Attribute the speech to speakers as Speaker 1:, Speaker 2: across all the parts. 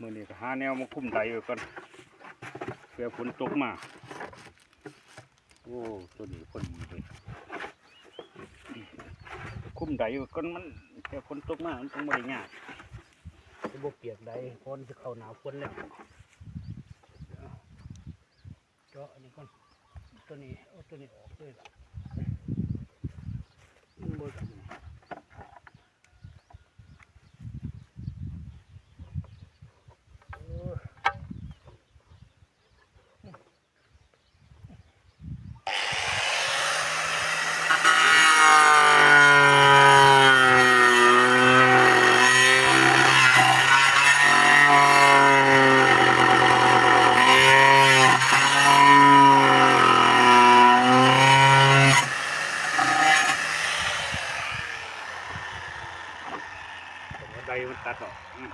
Speaker 1: มือนี้ก็หาแนวมาคุ้มไดไว้ก่อนเพื่อฝนตกมา โอ้ตัวนี้พอดีเลยคุ้มไดไว้ก่อนมันเพื่อฝนตกมามันต้องบริยากจะบกเปียกใดเพราะนจะเข้าหนาวฝนแล้วเจาะอันนี้ก่อนตัวนี้เอาตัวนี้ออกเลยล่ะมันบ่ได้ ผมว่าใดมันตัดออกอืม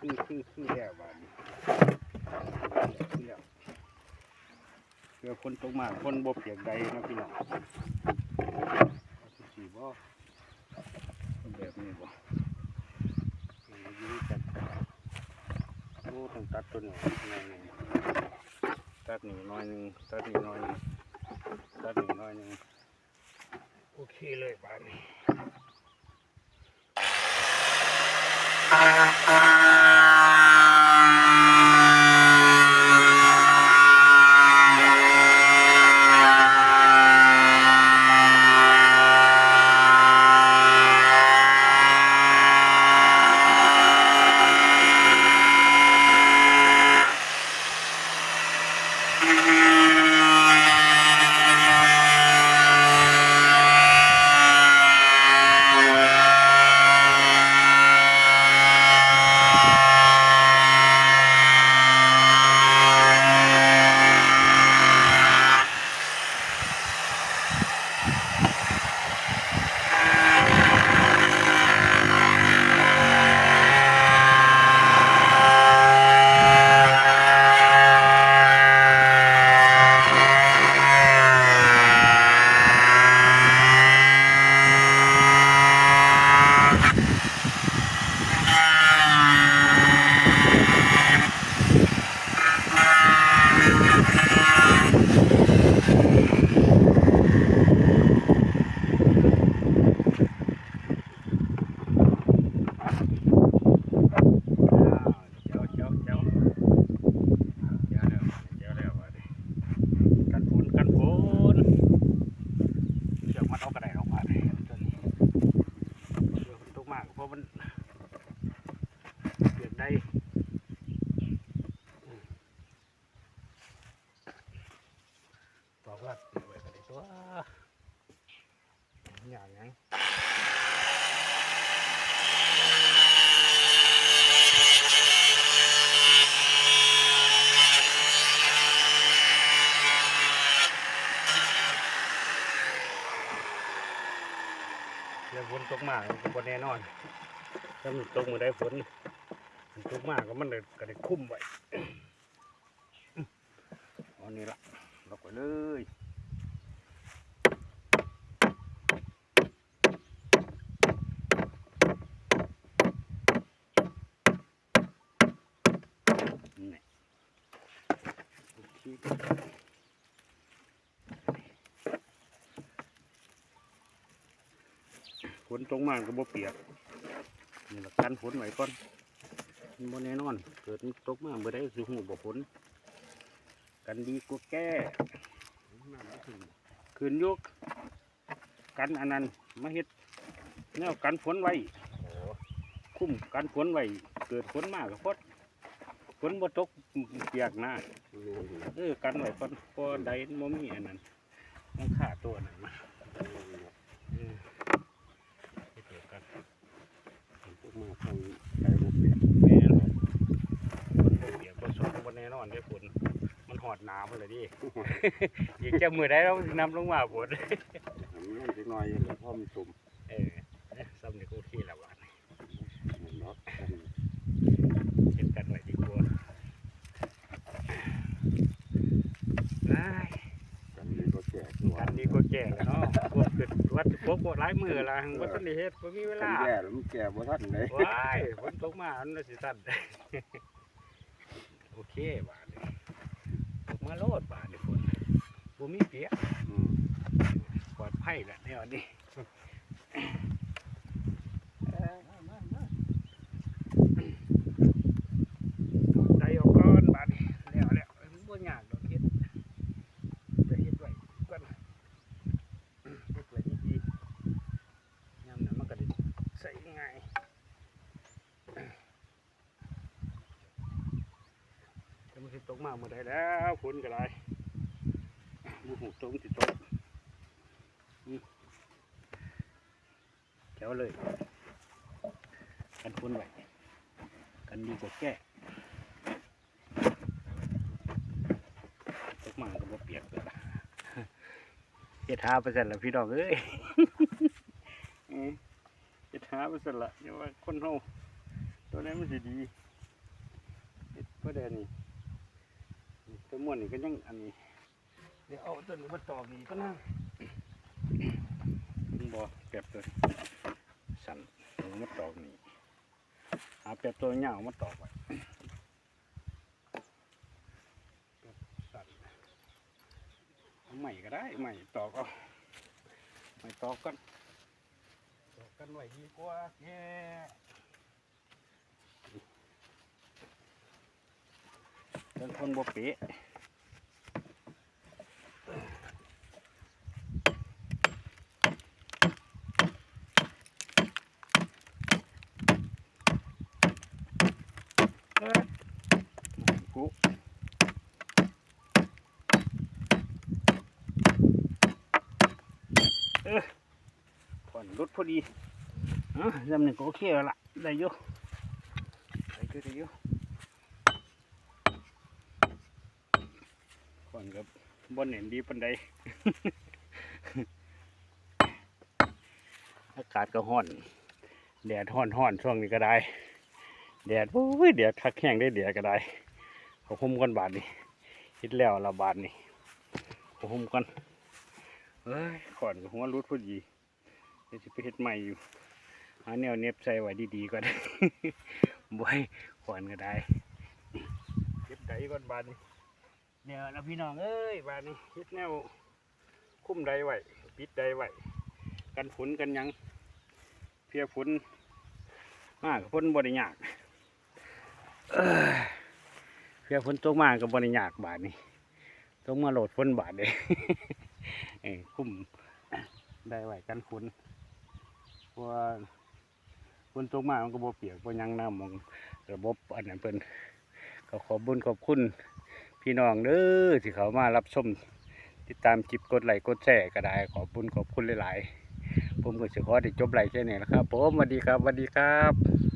Speaker 1: เอ้ยคือ คือคือคือแล้วบาดนี้คือแล้วเพื่อคนตกมาคนบ่เปียกใดเนาะพี่น้องเอาสิสิบ่เอาแบบนี้บ่เอาอยู่ด้วยกันโอ้ต้องตัดตัวนี้หน่อยหนึ่งตัดหนึ่งน้อยหนึ่งตัดหนึ่งน้อยหนึ่งตัดหนึ่งน้อยหนึ่งโอเคเลยบาดนี้อ้ เรื่ฝนตกมากมันก็บ่แน่นอนถ้ามันตกมือได้ฝนมันตกมากก็มันเลยก็ได้คุ้มไว้อันนี้ละล็อกไว้เลยนี่โอเค ฝนตรงมากก็บ่เปียกนี่ละกันฝนไว้ก่อนมันบ่แน่นอน เกิดมันตกมาบ่ได้สิหูบ่ฝนกันดีกว่าแก้คืนยกกันอันนั้นมาเฮ็ดแนวกันฝนไว้คุ้มกันฝนไว้เกิดฝนมากก็พดฝนบ่ตกเปียกหน้าเออกันไว้ก่อนพอใดมันบ่มีอันนั้นมันขาตัวนั้นมาเออเฮ็ดเดียวกัน
Speaker 2: พวก มาทางไกลบุกเปียก
Speaker 1: แม่นฝนบ่เปียกบ่สดบ่แน่นอนเด้อฝนมันหอดหนาวเลยดิ อีกจะมือได้เรานำลงมาฝน
Speaker 2: อันนี้เล็กน้อยแล้วพ่อมีตุ่ม
Speaker 1: เออซ้ำนี่ก็โอเคแล้ววะ
Speaker 2: มันเนาะ
Speaker 1: เก็บกันไว้ดีกว่าอ้าย
Speaker 2: กันนี้ก็แก่ตัว
Speaker 1: กันดีกว่าแก่แล้วเนาะพวก กบ่หลายมื้อละหังบ่ทันได้เฮ็ดบ่มีเว
Speaker 2: คัน
Speaker 1: ลา
Speaker 2: แย่แล้วมันแก่บ่ทันเลย
Speaker 1: ว้ายฝนตกมาอันนั้นสิทันโอเคบาดนี้ตกมาโลดบาดนี้ฝนบ่มีเปียก
Speaker 2: อืม
Speaker 1: ปลอดภัยละแนวนี้ ใจออกก่อนบาดนี้แล้วแล้วมันบ่ยากดอกเฮ็ดจะเฮ็ดไว้ก่อนเฮ็ดไว้ดีๆยามนั้นมันก็ได้ใส่ง่ายแต่ มาเมื่อใดแล้วฝนก็ได้บ่ฮู้ตรงสิดตกแถวเลย กันฝนไหวกันดีกว่าแก้ตกมาก็บ่เปียกเลยล่ะเฮ็ดหาไปสั่นละพี่น้องเอ้ยเอ้าไปสั่นละเดี๋ยว่าคนเฮาตัวนั้มันสิดีเฮ็ด บ่ได้นี่นี่ตัวม่วนนี่ก็ยังอันนี้ เดี๋ยวเอาตัวนี้มาตอกนี่ก็นะมันบ่แป๊บเลยสั่นเอามาตอกนี่หาแป๊บตัวยาวมาตอกไว้สั่นเอาใหม่ก็ได้ใหม่ตอกเอาใหม่ตอกกันตอกกันไว้ดีกว่าแย่ เป็นคนบ่เป๊ะเอ้ยกูก่อนรถพอดีอะยำหนึ่งก็โอเคแล้วล่ะ ได้อยู่ได้อยู่ได้อยู่ ก่อนกับบนเห็นดีปันใดอากาศก็ห้อน แดดห้อนห้อนช่วงนี้ก็ได้ แดดโอ้ยแดดคักแห้งได้แดดก็ได้เขาหุ้มกันบาทนี่คิดแล้วละบาทนี่เขาหุ้มกันเอ้ยก่อนหัวรุดพอดีเดี๋ยวจะไปเฮ็ดใหม่อยู่หาแนวเน็บใส่ไว้ดีๆก่อนบ่ให้ขวานก็ได้เก็บไดก่อนบานนี้ เนี่ยแล้วพี่น้องเอ้ยบานนี้เฮ็ดแนว คุ้มไดไหวปิดไดไหวกันฝนกันยังเพียฝนมากฝนบ่ได้ยากเอ้ยเพียฝนตกมากก็บ่ได้ยากบาดนี้ต้องมาโหลดฝนบาดเลยเอ้คุ้มได้ไหวกันฝนเพราะว่าฝนตกมามันก็บ่เปียกบ่ยังน้ำมองระบบอันนั้นเพิ่นก็ขอบุญขอบคุณ พี่น้องเด้อที่เขามารับชมติดตามจิบกดไลค์กดแชร์ก็ได้ขอบคุญขอบคุณหลาย ๆ ผมก็สิขอได้จบไลค์แค่นี้นะครับผมสวัสดีครับสวัสดีครับ